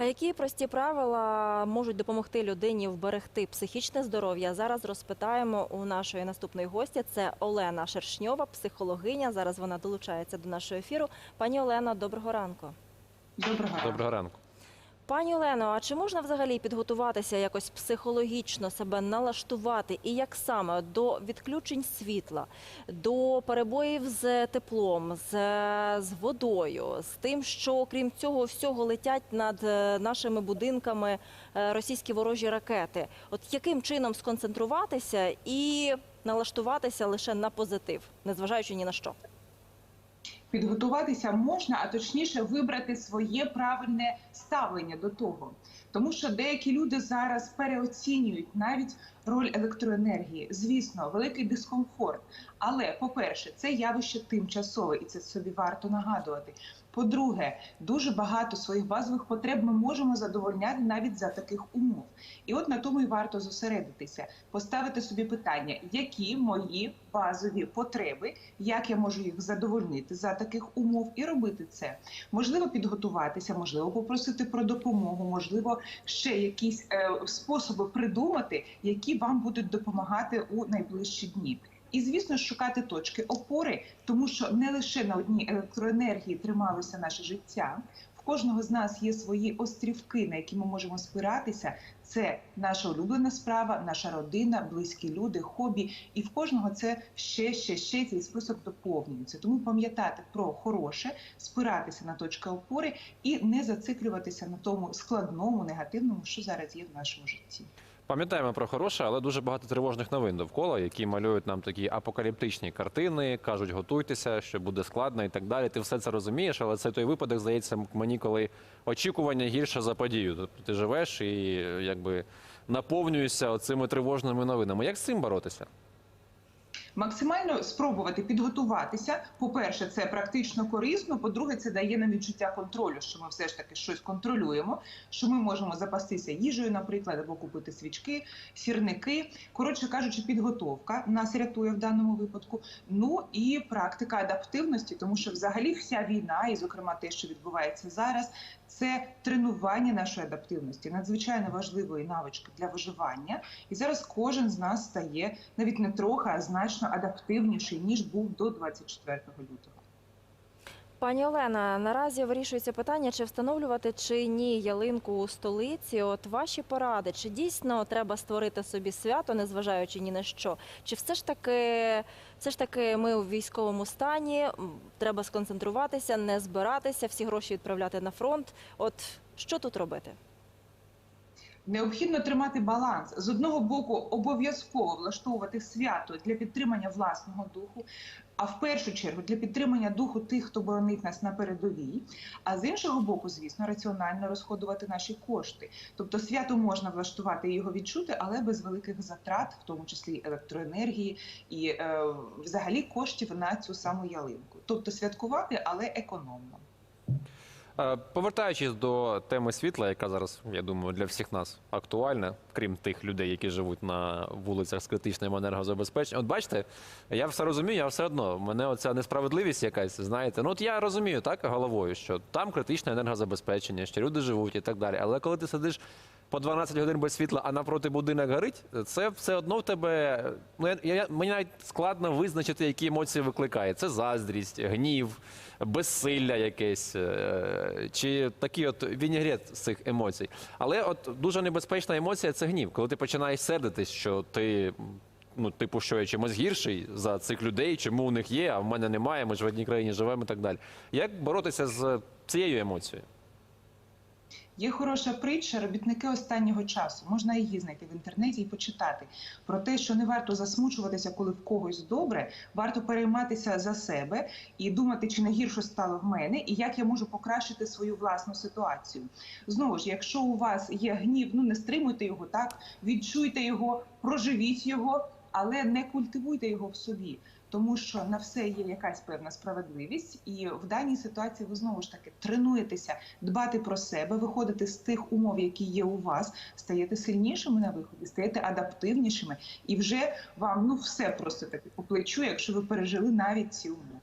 А які прості правила можуть допомогти людині вберегти психічне здоров'я? Зараз розпитаємо у нашої наступної гості. Це Олена Шершньова, психологиня. Зараз вона долучається до нашого ефіру. Пані Олено, доброго ранку. Доброго. Доброго ранку. Пані Олено, а чи можна взагалі підготуватися якось психологічно себе налаштувати і як саме до відключень світла, до перебоїв з теплом, з, з водою, з тим, що окрім цього всього летять над е, нашими будинками е, російські ворожі ракети? От яким чином сконцентруватися і налаштуватися лише на позитив, незважаючи ні на що? Підготуватися можна, а точніше вибрати своє правильне ставлення до того. Тому що деякі люди зараз переоцінюють навіть роль електроенергії. Звісно, великий дискомфорт. Але, по-перше, це явище тимчасове, і це собі варто нагадувати. По-друге, дуже багато своїх базових потреб ми можемо задовольняти навіть за таких умов. І от на тому і варто зосередитися, поставити собі питання, які мої базові потреби, як я можу їх задовольнити за таких умов, і робити це. Можливо, підготуватися, можливо, попросити про допомогу, можливо, ще якісь е, способи придумати, які вам будуть допомагати у найближчі дні. І звісно, шукати точки опори, тому що не лише на одній електроенергії трималося наше життя. Кожного з нас є свої острівки, на які ми можемо спиратися. Це наша улюблена справа, наша родина, близькі люди, хобі. І в кожного це ще, ще, ще цей список доповнюється. Тому пам'ятати про хороше, спиратися на точки опори і не зациклюватися на тому складному, негативному, що зараз є в нашому житті. Пам'ятаємо про хороше, але дуже багато тривожних новин довкола, які малюють нам такі апокаліптичні картини, кажуть, готуйтеся, що буде складно і так далі. Ти все це розумієш, але це той випадок, здається, мені, коли очікування гірше за подію. Тобто ти живеш і якби наповнюєшся цими тривожними новинами. Як з цим боротися? Максимально спробувати підготуватися. По-перше, це практично корисно. По-друге, це дає нам відчуття контролю, що ми все ж таки щось контролюємо, що ми можемо запастися їжею, наприклад, або купити свічки, сірники. Коротше кажучи, підготовка нас рятує в даному випадку. Ну і практика адаптивності, тому що взагалі вся війна, і зокрема те, що відбувається зараз, це тренування нашої адаптивності, надзвичайно важливої навички для виживання. І зараз кожен з нас стає навіть не трохи, а значно адаптивніший ніж був до 24 лютого. Пані Олена, наразі вирішується питання, чи встановлювати чи ні ялинку у столиці. От ваші поради, чи дійсно треба створити собі свято, незважаючи ні на що? Чи все ж таки, все ж таки, ми у військовому стані? Треба сконцентруватися, не збиратися, всі гроші відправляти на фронт. От що тут робити? Необхідно тримати баланс з одного боку, обов'язково влаштовувати свято для підтримання власного духу, а в першу чергу для підтримання духу тих, хто боронить нас на передовій. А з іншого боку, звісно, раціонально розходувати наші кошти. Тобто свято можна влаштувати і його відчути, але без великих затрат, в тому числі електроенергії, і е, взагалі коштів на цю саму ялинку. Тобто святкувати, але економно. Е, Повертаючись до теми світла, яка зараз, я думаю, для всіх нас актуальна, крім тих людей, які живуть на вулицях з критичним енергозабезпеченням. От бачите, я все розумію, я все одно. Мене оця несправедливість якась, знаєте. Ну от я розумію так головою, що там критичне енергозабезпечення, що люди живуть і так далі. Але коли ти сидиш по 12 годин без світла, а напроти будинок горить, це все одно в тебе. Ну я, я мені навіть складно визначити, які емоції викликає. Це заздрість, гнів, безсилля якесь, е, чи такий от вінігрет з цих емоцій. Але от дуже небезпечна емоція це гнів, коли ти починаєш сердитись, що ти. Ну, типу, що я чимось гірший за цих людей, чому у них є, а в мене немає, ми ж в одній країні живемо і так далі. Як боротися з цією емоцією? Є хороша притча робітники останнього часу. Можна її знайти в інтернеті і почитати про те, що не варто засмучуватися, коли в когось добре, варто перейматися за себе і думати, чи не гірше стало в мене, і як я можу покращити свою власну ситуацію. Знову ж, якщо у вас є гнів, ну не стримуйте його так, відчуйте його, проживіть його, але не культивуйте його в собі. Тому що на все є якась певна справедливість, і в даній ситуації ви знову ж таки тренуєтеся дбати про себе, виходити з тих умов, які є у вас, стаєте сильнішими на виході, стаєте адаптивнішими, і вже вам ну все просто таки по плечу, якщо ви пережили навіть ці умови.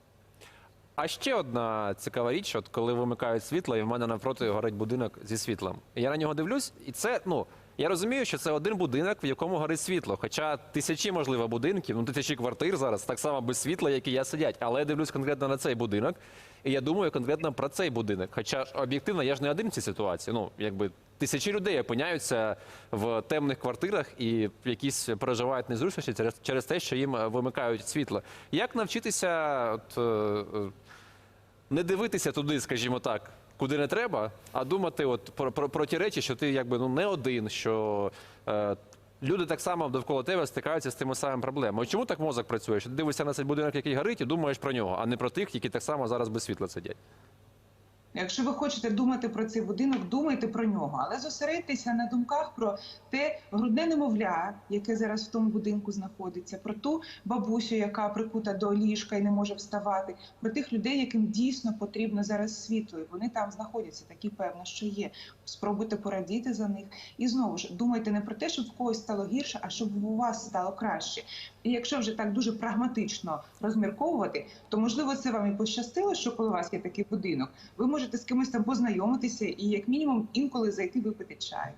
А ще одна цікава річ, от коли вимикають світло, і в мене навпроти горить будинок зі світлом. Я на нього дивлюсь, і це, ну, я розумію, що це один будинок, в якому горить світло. Хоча тисячі, можливо, будинків, ну тисячі квартир зараз так само без світла, як і я сидять. Але я дивлюсь конкретно на цей будинок, і я думаю конкретно про цей будинок. Хоча об'єктивно я ж не один в цій ситуації. Ну, якби тисячі людей опиняються в темних квартирах і якісь переживають незручності через, через те, що їм е, вимикають світло. Як навчитися от, е, е, не дивитися туди, скажімо так, куди не треба, а думати от про, про, про ті речі, що ти якби ну не один, що е, люди так само довкола тебе стикаються з тими самими проблемами. Чому так мозок працює? Що ти дивишся на цей будинок, який горить, і думаєш про нього, а не про тих, які так само зараз без світла сидять. Якщо ви хочете думати про цей будинок, думайте про нього, але зосередьтеся на думках про те грудне немовля, яке зараз в тому будинку знаходиться, про ту бабусю, яка прикута до ліжка і не може вставати, про тих людей, яким дійсно потрібно зараз світло, і вони там знаходяться, такі певно, що є. Спробуйте порадіти за них. І знову ж думайте не про те, щоб в когось стало гірше, а щоб у вас стало краще. І якщо вже так дуже прагматично розмірковувати, то можливо це вам і пощастило, що коли у вас є такий будинок, ви можете з кимось там познайомитися і як мінімум інколи зайти випити чай.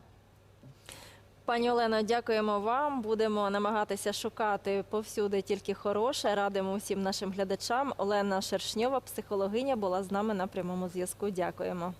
Пані Олено, дякуємо вам. Будемо намагатися шукати повсюди тільки хороше. Радимо усім нашим глядачам. Олена Шершньова, психологиня, була з нами на прямому зв'язку. Дякуємо.